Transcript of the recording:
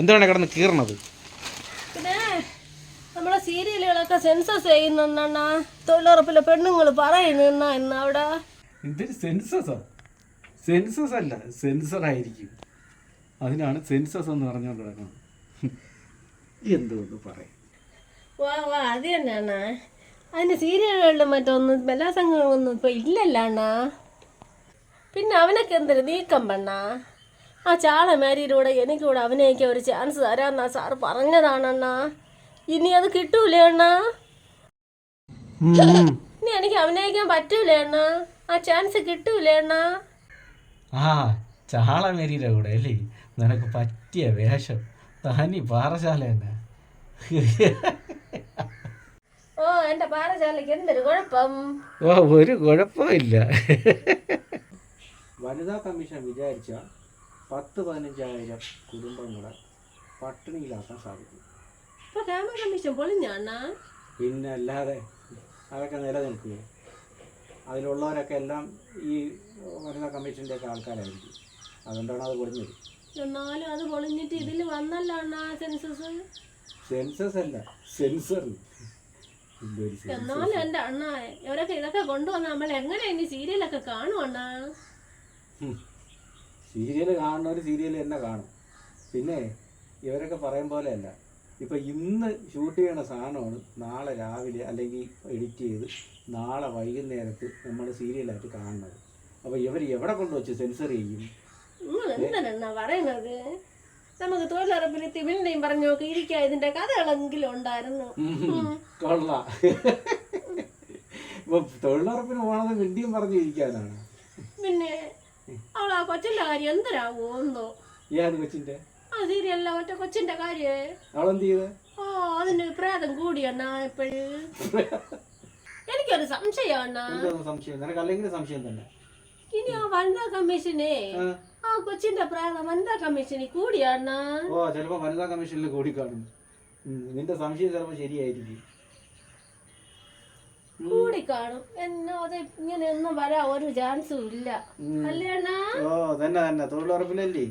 എന്താണ് കിടന്ന് കീറണത്? പിന്നെ നമ്മളെ സീരിയലുകളൊക്കെ സെൻസസ് ചെയ്യുന്നെണ്ണ തൊഴിലുറപ്പിലെ പെണ്ണുങ്ങൾ പറയുന്ന ഇന്ന് അവിടെ. എന്തൊരു സെൻസസോ? സെൻസസ് അല്ല സെൻസർ ആയിരിക്കും അതിനാണ് സെൻസസ് എന്ന് പറഞ്ഞുകൊണ്ട് കിടക്കുന്നത് എന്തുകൊണ്ട് പറയും? വാ വാ അത് തന്നെയാണ് അതിന് സീരിയലുകളിലും മറ്റൊന്നും ബലാസംഗങ്ങളൊന്നും ഇപ്പൊ ഇല്ലല്ലോ അണ്ണാ. പിന്നെ അവനൊക്കെ എന്തൊരു നീക്കം പെണ്ണ ആ ചാളമേരിയിലൂടെ എനിക്കൂടെ അഭിനയിക്കാൻ ഒരു ചാൻസ് തരാന്നാ സാർ പറഞ്ഞതാണണ്ണാ ഇനി അത് കിട്ടൂലേ അണ്ണാ? ഇനി എനിക്ക് അഭിനയിക്കാൻ പറ്റൂലേ അണ്ണാ? ആ ചാൻസ് കിട്ടൂലേ അണ്ണാ? ആ ചാളമേരിയുടെ കൂടെ അല്ലേ? നിനക്ക് പറ്റിയ വേഷം. തനി പാറശാല തന്നെ. ഓ എന്റെ പാറശാലയ്ക്ക് എന്തൊരു കുഴപ്പം? ഓ ഒരു കുഴപ്പമില്ല വനിതാ കമ്മീഷൻ വിചാരിച്ച പത്ത് പതിനഞ്ചായിരം കുടുംബങ്ങളെ പട്ടിണിയിലാക്കാൻ സാധിക്കും. ഇപ്പൊ ക്യാമറ കമ്മീഷൻ പൊളിഞ്ഞാണ്ണാ പിന്നെ അല്ലാതെ അതൊക്കെ നിലനിൽക്കുക. അതിലുള്ളവരൊക്കെ എല്ലാം ഈ വനിതാ കമ്മീഷന്റെ ഒക്കെ ആൾക്കാരായിരിക്കും. അതുകൊണ്ടാണ് അത് പൊളിഞ്ഞത്. എന്നാലും അത് പൊളിഞ്ഞിട്ട് ഇതിൽ വന്നല്ലോ അണ്ണാ സെൻസസ്? സെൻസസ് അല്ല സെൻസർ? എന്നാലും എന്റെ അണ്ണ ഇവരൊക്കെ ഇതൊക്കെ കൊണ്ടുവന്ന നമ്മൾ എങ്ങനെ ഇനി സീരിയലൊക്കെ കാണും അണ്ണാ. സീരിയൽ കാണുന്നവർ സീരിയൽ തന്നെ കാണും. പിന്നെ ഇവരൊക്കെ പറയും പോലെയല്ല. ഇപ്പം ഇന്ന് ഷൂട്ട് ചെയ്യണ സാധനമാണ് നാളെ രാവിലെ അല്ലെങ്കിൽ എഡിറ്റ് ചെയ്ത് നാളെ വൈകുന്നേരത്ത് നമ്മൾ സീരിയലായിട്ട് കാണുന്നത്. അപ്പോൾ ഇവർ എവിടെ കൊണ്ടുവച്ച് സെൻസർ ചെയ്യും? പറയണത് നമുക്ക് തൊഴിലുറപ്പിൽ തിമിഴിനെയും പറഞ്ഞു നോക്കി ഇരിക്കാൻ ഇതിന്റെ കഥകളെങ്കിലും ഉണ്ടായിരുന്നു. കൊള്ളാം. ഇപ്പൊ തൊഴിലുറപ്പിന് പോണത് മിണ്ടിയും പറഞ്ഞിരിക്കാനാണ് പിന്നെ അവൾ ആ കൊച്ചിന്റെ കാര്യം എന്തരാവോ എന്തോ. ഏത് കൊച്ചിന്റെ? ആ സീരിയല്ല മറ്റേ കൊച്ചിന്റെ കാര്യേ. അവളെന്ത് ചെയ്ത് ഓ അതിന് പ്രേതം കൂടിയണ്ണ എപ്പോഴും എനിക്കൊരു സംശയം അണ്ണാ. സംശയം നിനക്ക് അല്ലെങ്കിൽ സംശയം തന്നെ. ഇനി ആ വനിതാ കമ്മീഷനെ ആ. കൊച്ചിന്റെ പ്രേതം വനിതാ കമ്മീഷനിൽ കൂടിയാണ് ഓ ചിലപ്പോ വനിതാ കമ്മീഷനിൽ കൂടി കാണും. നിന്റെ സംശയം ചിലപ്പോ ശരിയായിരിക്കും. കൂടി കാണും. എന്നോ അത് ഇങ്ങനെ ഒന്നും വരാൻ ഒരു ചാൻസും ഇല്ല. ഉം. അല്ലേ അണ്ണാ? ഓ തന്നെ തന്നെ തൊഴിലുറപ്പിലല്ലേ